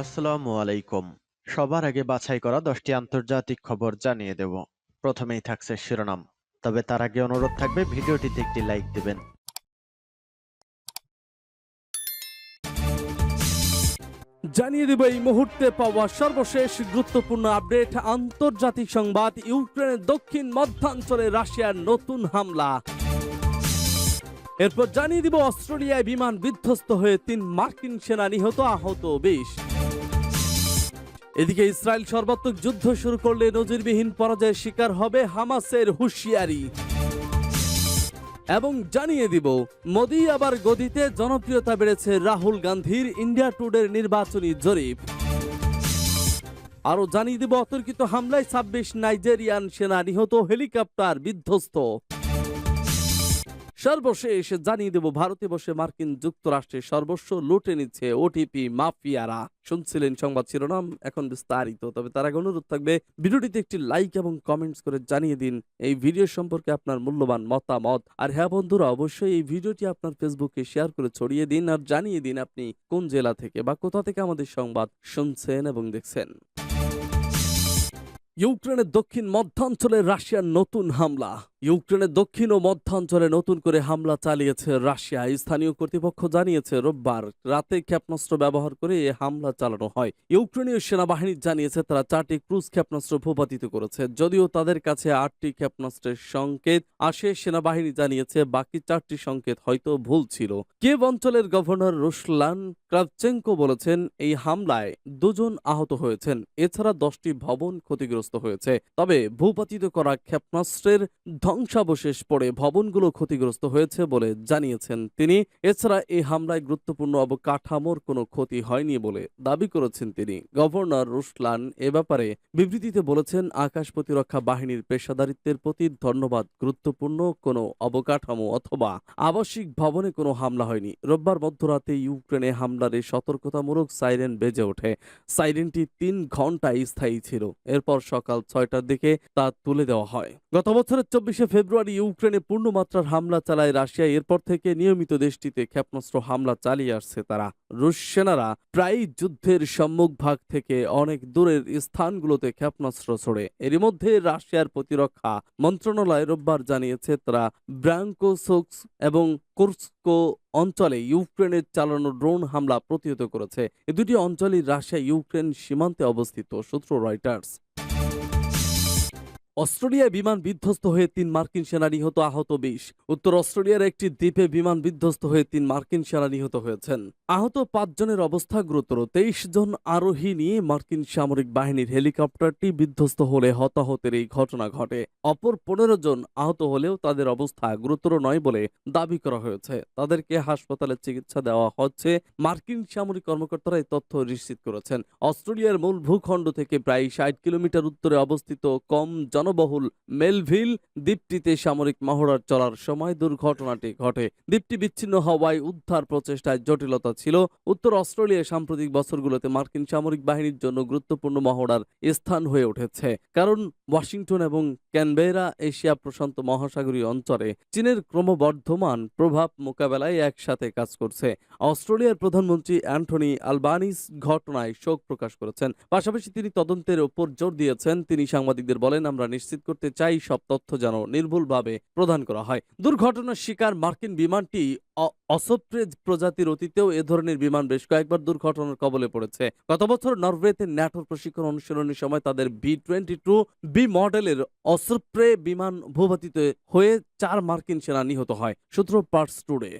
আসসালামু আলাইকুম। সবার আগে বাছাই করা দশটি আন্তর্জাতিক খবর জানিয়ে দেব। প্রথমেই থাকছে শিরোনাম। তবে তার আগে অনুরোধ থাকবে, ভিডিওটিতে একটি লাইক দিবেন। জানিয়ে দেব, এই মুহূর্তে পাওয়া সর্বশেষ গুরুত্বপূর্ণ আপডেট। আন্তর্জাতিক সংবাদ, ইউক্রেনের দক্ষিণ মধ্যাঞ্চলে রাশিয়ার নতুন হামলা। এরপর জানিয়ে দিব, অস্ট্রেলিয়ায় বিমান বিধ্বস্ত হয়ে তিন মার্কিন সেনা নিহত, আহত, বিশ। এদিকে ইসরায়েল সর্বাত্মক যুদ্ধ শুরু করলে নজিরবিহীন পরাজয়ের শিকার হবে হামাসের হুঁশিয়ারি। এবং জানিয়ে দিব, মোদি আবার গদিতে জনপ্রিয়তা বেড়েছে রাহুল গান্ধীর ইন্ডিয়া টুডের নির্বাচনী জরিপ। আরও জানিয়ে দিব, অতর্কিত হামলায় ছাব্বিশ নাইজেরিয়ান সেনা নিহত, হেলিকপ্টার বিধ্বস্ত। সর্বশেষ জানিয়ে দেব, ভারতে বসে মার্কিন যুক্তরাষ্ট্রে সর্বস্ব লুটে নিচ্ছে ওটিপি মাফিয়ারা। শুনছিলেন সংবাদ শিরোনাম, এখন বিস্তারিত। তবে তার আগে অনুরোধ থাকবে, ভিডিওটিতে একটি লাইক এবং কমেন্টস করে জানিয়ে দিন, এই ভিডিও সম্পর্কে আপনার মূল্যবান মতামত। আর হ্যাঁ বন্ধুরা, অবশ্যই এই ভিডিওটি আপনার ফেসবুকে শেয়ার করে ছড়িয়ে দিন, আর জানিয়ে দিন আপনি কোন জেলা থেকে বা কোথা থেকে আমাদের সংবাদ শুনছেন এবং দেখছেন। ইউক্রেনের দক্ষিণ মধ্যাঞ্চলে রাশিয়ার নতুন হামলা। ইউক্রেনের দক্ষিণ ও মধ্যাঞ্চলে নতুন করে হামলা চালিয়েছে রাশিয়া। স্থানীয় কর্তৃপক্ষ জানিয়েছে, রোববার রাতে ক্ষেপণাস্ত্র ব্যবহার করে এ হামলা চালানো হয়। ইউক্রেনীয় সেনাবাহিনী জানিয়েছে, তারা চারটি ক্রুজ ক্ষেপণাস্ত্র ভূপাতিত করেছে। যদিও তাদের কাছে আটটি ক্ষেপণাস্ত্রের সংকেত আসে, সেনাবাহিনী জানিয়েছে, বাকি চারটি সংকেত হয়তো ভুল ছিল। কেভ অঞ্চলের গভর্নর রুশলান ক্রাভচেঙ্কো বলেছেন, এই হামলায় দুজন আহত হয়েছেন। এছাড়া দশটি ভবন ক্ষতিগ্রস্ত হয়েছে। তবে ভূপাতিত করা ক্ষেপণাস্ত্রের ধ্বংসাবশেষ পড়ে ভবনগুলো ক্ষতিগ্রস্ত হয়েছে বলে জানিয়েছেন তিনি। এছাড়া এই হামলায় গুরুত্বপূর্ণ অবকাঠামোর কোনো ক্ষতি হয়নি বলে দাবি করেছেন তিনি। গভর্নর রুশলান এ ব্যাপারে বিবৃতিতে বলেছেন, আকাশ প্রতিরক্ষা বাহিনীর পেশাদারিত্বের প্রতি ধন্যবাদ, গুরুত্বপূর্ণ কোনো অবকাঠামো অথবা আবাসিক ভবনে কোনো হামলা হয়নি। রোববার মধ্যরাতে ইউক্রেনে হামলার এই সতর্কতামূলক সাইরেন বেজে ওঠে। সাইরেনটি তিন ঘণ্টা স্থায়ী ছিল। এরপর সকাল ছয়টার দিকে তা তুলে দেওয়া হয়। গত বছরের চব্বিশে ফেব্রুয়ারি ইউক্রেনে পূর্ণমাত্রার হামলা চালায় রাশিয়া। এরপর থেকে নিয়মিত দেশটিতে ক্ষেপণাস্ত্র হামলা চালিয়ে আসছে তারা। রুশ সেনারা প্রায়ই যুদ্ধের সম্মুখভাগ থেকে অনেক দূরের স্থানগুলোতে ক্ষেপণাস্ত্র ছোড়ে। এরই মধ্যে রাশিয়ার প্রতিরক্ষা মন্ত্রণালয় রোববার জানিয়েছে, তারা ব্র্যাঙ্কোসোক্স এবং কুর্স্কো অঞ্চলে ইউক্রেনের চালানো ড্রোন হামলা প্রতিহত করেছে। এ দুটি অঞ্চলই রাশিয়া ইউক্রেন সীমান্তে অবস্থিত, সূত্র রয়টার্স। অস্ট্রেলিয়ায় বিমান বিধ্বস্ত হয়ে তিন মার্কিন সেনা নিহত আহত বিশ। উত্তর অস্ট্রেলিয়ার একটি দ্বীপে বিমান বিধ্বস্ত হয়ে তিন মার্কিন সেনা নিহত হয়েছেন। আহত পাঁচজনের অবস্থা গুরুতর। তেইশ জন আরোহী নিয়ে মার্কিন সামরিক বাহিনীর হেলিকপ্টারটি বিধ্বস্ত হলে হতাহতের এই ঘটনা ঘটে। অপর পনেরো জন আহত হলেও তাদের অবস্থা গুরুতর নয় বলে দাবি করা হয়েছে। তাদেরকে হাসপাতালে চিকিৎসা দেওয়া হচ্ছে। মার্কিন সামরিক কর্মকর্তারা এই তথ্য নিশ্চিত করেছেন। অস্ট্রেলিয়ার মূল ভূখণ্ড থেকে প্রায় ষাট কিলোমিটার উত্তরে অবস্থিত কম জনবহুল মেলভিল দ্বীপটিতে সামরিক মহড়ার চলার সময় দুর্ঘটনাটি ঘটে। দ্বীপটি বিচ্ছিন্ন হওয়ায় উদ্ধার প্রচেষ্টায় জটিলতা ছিল। উত্তর অস্ট্রেলিয়া সাম্প্রতিক বছরগুলোতে মার্কিন সামরিক বাহিনীর জন্য গুরুত্বপূর্ণ মহড়ার স্থান হয়ে উঠেছে, কারণ ওয়াশিংটন এবং ক্যানবেরা এশিয়া প্রশান্ত মহাসাগরীয় অঞ্চলে চীনের ক্রমবর্ধমান প্রভাব মোকাবেলায় একসাথে কাজ করছে। অস্ট্রেলিয়ার প্রধানমন্ত্রী অ্যান্টনি আলবানিস ঘটনায় শোক প্রকাশ করেছেন। পাশাপাশি তিনি তদন্তের উপর জোর দিয়েছেন। তিনি সাংবাদিকদের বলেন, আমরা নিশ্চিত করতে চাই, সব তথ্য যেন নির্ভুলভাবে প্রদান করা হয়। দুর্ঘটনার শিকার মার্কিন বিমানটি অসপ্রেজ প্রজাতির অতীতেও এ ধরনের বিমান বেশ কয়েকবার দুর্ঘটনার কবলে পড়েছে। গত বছর নরওয়েতে ন্যাটোর প্রশিক্ষণ অনুশীলনের সময় তাদের বি টোয়েন্টি টু বি মডেলের অসপ্রে বিমান ভূপাতিত হয়ে চার মার্কিন সেনা নিহত হয়। সূত্র পার্টস টুডে।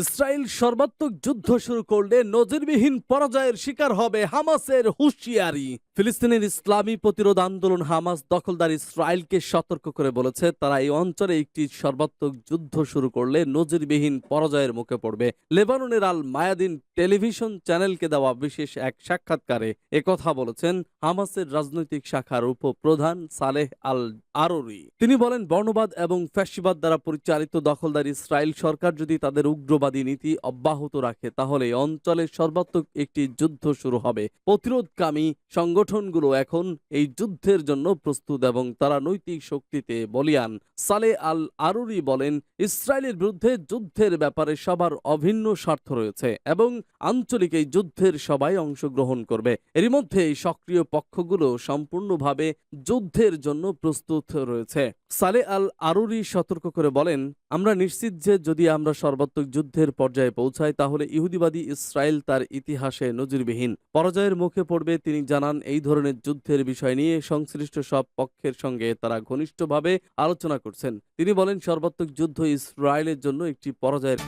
ইসরায়েল সর্বাত্মক যুদ্ধ শুরু করলে নজিরবিহীন পরাজয়ের শিকার হবে হামাসের হুঁশিয়ারি। ফিলিস্তিনের ইসলামী প্রতিরোধ আন্দোলন হামাস দখলদার ইসরায়েলকে সতর্ক করে বলেছে, তারা এই অঞ্চলে একটি সর্বাত্মক যুদ্ধ শুরু করলে নজিরবিহীন পরাজয়ের মুখে পড়বে। লেবাননের আল মায়াদিন টেলিভিশন চ্যানেলকে দেওয়া বিশেষ এক সাক্ষাৎকারে একথা বলেছেন হামাসের রাজনৈতিক শাখার উপপ্রধান সালেহ আল আররি। তিনি বলেন, বর্ণবাদ এবং ফ্যাসিবাদ দ্বারা পরিচালিত দখলদার ইসরায়েল সরকার যদি তাদের উগ্রবাদী নীতি অব্যাহত রাখে, তাহলে অঞ্চলে সর্বাত্মক একটি যুদ্ধ শুরু হবে। প্রতিরোধকামী সংগঠন সংগঠনগুলো এখন এই যুদ্ধের জন্য প্রস্তুত এবং তারা নৈতিক শক্তিতে বলিয়ান। সালে আল আরুরি বলেন, ইসরায়েলের বিরুদ্ধে যুদ্ধের ব্যাপারে সবার অভিন্ন স্বার্থ রয়েছে এবং আঞ্চলিক এই যুদ্ধের সবাই অংশগ্রহণ করবে। এরই মধ্যে এই সক্রিয় পক্ষগুলো সম্পূর্ণভাবে যুদ্ধের জন্য প্রস্তুত রয়েছে। সালে আল আরুরি সতর্ক করে বলেন, আমরা নিশ্চিত যে যদি আমরা সর্বাত্মক যুদ্ধের পর্যায়ে পৌঁছাই, তাহলে ইহুদিবাদী ইসরায়েল তার ইতিহাসে নজিরবিহীন। পরাজয়ের মুখে পড়বে তিনি জানান, এই ধরনের যুদ্ধের বিষয় নিয়ে সংশ্লিষ্ট সব পক্ষের সঙ্গে তারা ঘনিষ্ঠভাবে আলোচনা করছেন। তিনি বলেন, সর্বাত্মক যুদ্ধ ইসরায়েলের জন্য একটি পরাজয়ের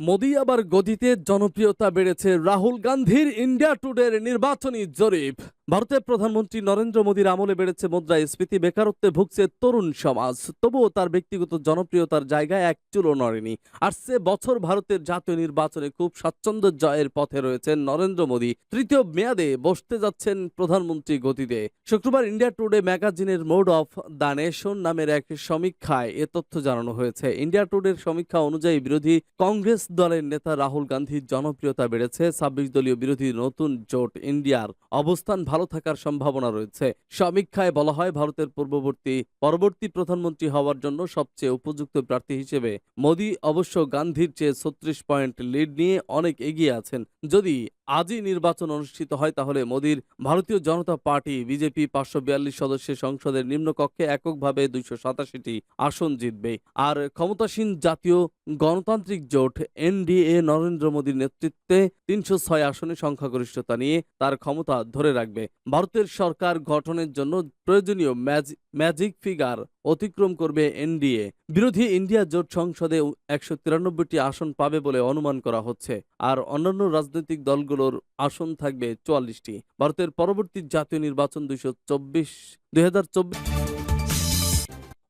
মোদি আবার গদিতে জনপ্রিয়তা বেড়েছে। রাহুল গান্ধীর ইন্ডিয়া টুডের নির্বাচনী জরিপ। ভারতের প্রধানমন্ত্রী নরেন্দ্র মোদীর আমলে বেড়েছে মুদ্রাস্ফীতি বেকারত্বে ভুগছে তরুণ সমাজ। তবুও তার ব্যক্তিগত জনপ্রিয়তার জায়গায় এক চুলো নড়েনি আর সে বছর ভারতের জাতীয় নির্বাচনে খুব স্বাচ্ছন্দ্য জয়ের পথে রয়েছেন নরেন্দ্র মোদী। তৃতীয় মেয়াদে বসতে যাচ্ছেন প্রধানমন্ত্রী গতিতে। শুক্রবার ইন্ডিয়া টুডে ম্যাগাজিনের মোড অফ দ্য নেশন নামের এক সমীক্ষায় এ তথ্য জানানো হয়েছে। ইন্ডিয়া টুডের সমীক্ষা অনুযায়ী বিরোধী কংগ্রেস দলের নেতা রাহুল গান্ধীর জনপ্রিয়তা বেড়েছে। ছাব্বিশ দলীয় বিরোধী নতুন জোট ইন্ডিয়ার অবস্থান ভালো থাকার সম্ভাবনা রয়েছে। সমীক্ষায় বলা হয় ভারতের পূর্ববর্তী, পরবর্তী প্রধানমন্ত্রী হওয়ার জন্য সবচেয়ে উপযুক্ত প্রার্থী হিসেবে মোদী অবশ্য গান্ধীর চেয়ে ছত্রিশ পয়েন্ট লিড নিয়ে অনেক এগিয়ে আছেন। যদি আজই নির্বাচন অনুষ্ঠিত হয়, তাহলে মোদীর ভারতীয় জনতা পার্টি, বিজেপি পাঁচশো বিয়াল্লিশ সদস্যের সংসদের নিম্নকক্ষে এককভাবে দুইশো সাতাশিটি আসন জিতবে। আর ক্ষমতাসীন জাতীয় গণতান্ত্রিক জোট, এনডিএ নরেন্দ্র মোদীর নেতৃত্বে তিনশো ছয় আসনে সংখ্যাগরিষ্ঠতা নিয়ে তার ক্ষমতা ধরে রাখবে। ভারতের সরকার গঠনের জন্য প্রয়োজনীয় ম্যাজ- ম্যাজিক ফিগার অতিক্রম করবে এনডিএ। বিরোধী ইন্ডিয়া জোট সংসদে একশো তিরানব্বইটি আসন পাবে বলে অনুমান করা হচ্ছে, আর অন্যান্য রাজনৈতিক দলগুলোর আসন থাকবে চুয়াল্লিশটি। ভারতের পরবর্তী জাতীয় নির্বাচন দুইশো চব্বিশ দুই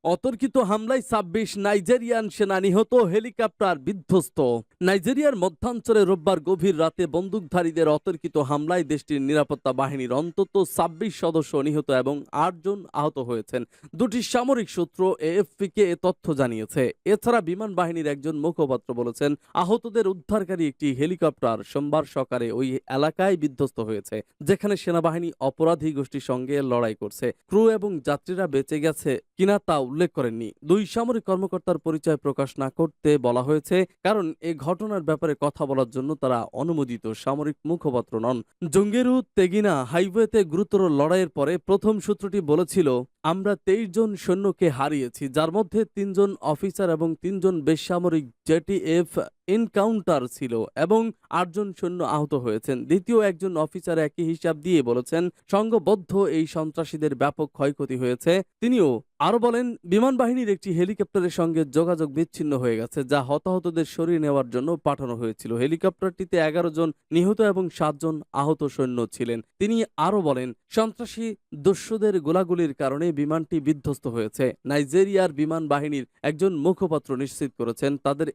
অতর্কিত হামলায় ছাব্বিশ নাইজেরিয়ান সেনা নিহত, হেলিকপ্টার বিধ্বস্ত। নাইজেরিয়ার মধ্যাঞ্চলে রোববার গভীর রাতে বন্দুকধারীদের অতর্কিত হামলায় দেশটির নিরাপত্তা বাহিনীর অন্তত ছাব্বিশ সদস্য নিহত এবং আটজন আহত হয়েছেন। দুটি সামরিক সূত্র এএফপিকে এ তথ্য জানিয়েছে। এছাড়া বিমান বাহিনীর একজন মুখপাত্র বলেছেন, আহতদের উদ্ধারকারী একটি হেলিকপ্টার সোমবার সকালে ওই এলাকায় বিধ্বস্ত হয়েছে, যেখানে সেনাবাহিনী অপরাধী গোষ্ঠীর সঙ্গে লড়াই করছে। ক্রু এবং যাত্রীরা বেঁচে গেছে কিনা তা উল্লেখ করেননি। দুই সামরিক কর্মকর্তার পরিচয় প্রকাশ না করতে বলা হয়েছে, কারণ এ ঘটনার ব্যাপারে কথা বলার জন্য তারা অনুমোদিত সামরিক মুখপাত্র নন। জঙ্গেরু তেগিনা হাইওয়েতে গুরুতর লড়াইয়ের পরে প্রথম সূত্রটি বলেছিল আমরা তেইশ জন সৈন্যকে হারিয়েছি, যার মধ্যে তিনজন অফিসার এবং তিনজন বেসামরিক জেটিএফ এনকাউন্টার ছিল এবং আটজন সৈন্য আহত হয়েছেন। দ্বিতীয় একজন অফিসার একই হিসাব দিয়ে বলেছেন, সংঘবদ্ধ এই সন্ত্রাসীদের ব্যাপক ক্ষয়ক্ষতি হয়েছে। তিনিও আরও বলেন, বিমান বাহিনীর একটি হেলিকপ্টারের সঙ্গে যোগাযোগ বিচ্ছিন্ন হয়ে গেছে, যা হতাহতদের সরিয়ে নেওয়ার জন্য পাঠানো হয়েছিল। হেলিকপ্টারটিতে এগারো জন নিহত এবং সাতজন আহত সৈন্য ছিলেন। তিনি আরও বলেন, সন্ত্রাসী দস্যুদের গোলাগুলির কারণে বিমানটি বিধ্বস্ত হয়েছে। নাইজেরিয়ার বিমান বাহিনীর একজন মুখপাত্র নিশ্চিত করেছেন, তাদের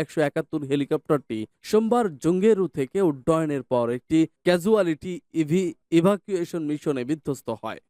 একশো একাত্তর হেলিকপ্টারটি সোমবার জঙ্গেরু থেকে উড্ডয়নের পর একটি ক্যাজুয়ালিটি ইভি ইভাকুয়েশন মিশনে বিধ্বস্ত হয়।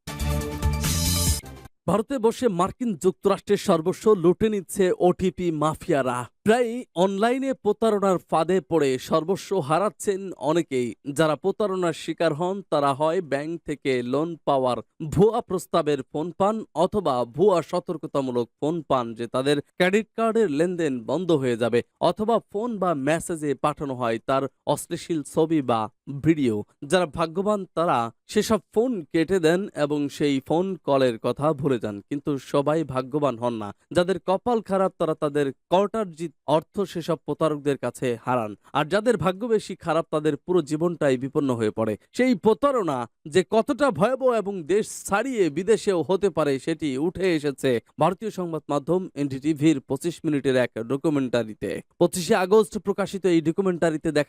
ভারতে বসে মার্কিন যুক্তরাষ্ট্রের সর্বস্ব লুটে নিচ্ছে ওটিপি মাফিয়ারা। প্রায় অনলাইনে প্রতারণার ফাঁদে পড়ে সর্বস্ব হারাচ্ছেন অনেকেই। যারা প্রতারণার শিকার হন, তারা হয় ব্যাংক থেকে লোন পাওয়ার ভুয়া প্রস্তাবের ফোন পান অথবা ভুয়া সতর্কতামূলক ফোন পান যে তাদের ক্রেডিট কার্ডের লেনদেন বন্ধ হয়ে যাবে অথবা ফোন বা মেসেজে পাঠানো হয় তার অশ্লীল ছবি বা ভিডিও। যারা ভাগ্যবান, তারা সেসব ফোন কেটে দেন এবং সেই ফোন কলের কথা ভুলে যান। কিন্তু সবাই ভাগ্যবান হন না। যাদের কপাল খারাপ, তারা তাদের কর্টার্জিত অর্থ সেসব প্রতারকদের কাছে হারান। আর যাদের ভাগ্য বেশি খারাপ, তাদের পুরো জীবনটাই বিপন্ন হয়ে পড়ে। সেই প্রতারণা যে কতটা ভয়াবহ এবং দেশ ছাড়িয়ে বিদেশেও হতে পারে, সেটি উঠে এসেছে ভারতীয় সংবাদ মাধ্যম এনডিটিভির পঁচিশ মিনিটের এক ডকুমেন্টারিতে পঁচিশে আগস্ট প্রকাশিত এই ডকুমেন্টারিতে দেখা